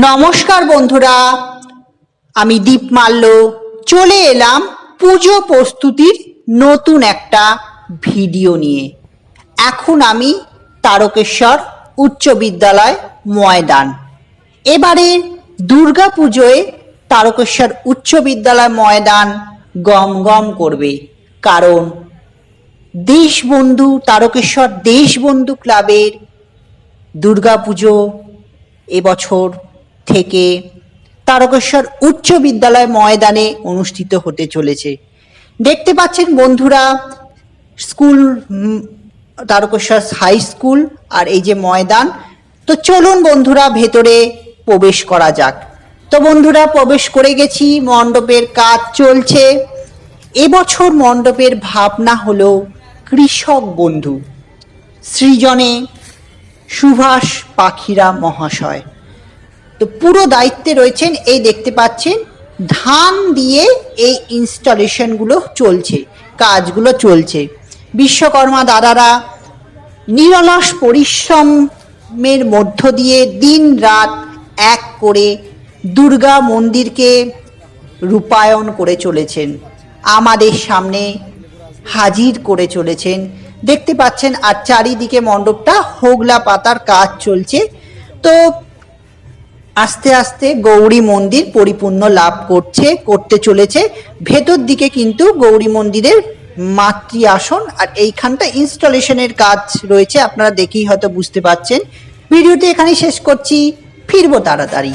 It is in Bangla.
নমস্কার বন্ধুরা, আমি দীপ মাল্য। চলে এলাম পুজো প্রস্তুতির নতুন একটা ভিডিও নিয়ে। এখন আমি তারকেশ্বর উচ্চ বিদ্যালয় ময়দান। এবারে দুর্গা পুজোয় তারকেশ্বর উচ্চ বিদ্যালয় ময়দান গম গম করবে। কারণ দেশবন্ধু, তারকেশ্বর দেশবন্ধু ক্লাবের দুর্গাপুজো এবছর থেকে তারকেশ্বর উচ্চ বিদ্যালয় ময়দানে অনুষ্ঠিত হতে চলেছে। দেখতে পাচ্ছেন বন্ধুরা, স্কুল তারকেশ্বর হাই স্কুল আর এই যে ময়দান। তো চলুন বন্ধুরা, ভেতরে প্রবেশ করা যাক। তো বন্ধুরা, প্রবেশ করে গেছি, মণ্ডপের কাজ চলছে। এবছর মণ্ডপের ভাবনা হলো কৃষক বন্ধু, সৃজনে সুভাষ পাখিরা মহাশয়। তো পুরো দায়িত্বে রয়েছেন, এই দেখতে পাচ্ছেন, ধান দিয়ে এই ইনস্টলেশনগুলো চলছে, কাজগুলো চলছে। বিশ্বকর্মা দাদারা নিরলস পরিশ্রমের মধ্য দিয়ে দিন রাত এক করে দুর্গা মন্দিরকে রূপায়ণ করে চলেছেন, আমাদের সামনে হাজির করে চলেছেন। দেখতে পাচ্ছেন আর চারিদিকে মণ্ডপটা, হোগলা পাতার কাজ চলছে। তো আস্তে আস্তে গৌরী মন্দির পরিপূর্ণ লাভ করছে, করতে চলেছে। ভেতর দিকে কিন্তু গৌরী মন্দিরের মাতৃ আসন আর এইখানটা ইনস্টলেশনের কাজ রয়েছে, আপনারা দেখেই হয়তো বুঝতে পারছেন। ভিডিওটি এখানেই শেষ করছি, ফিরবো তাড়াতাড়ি।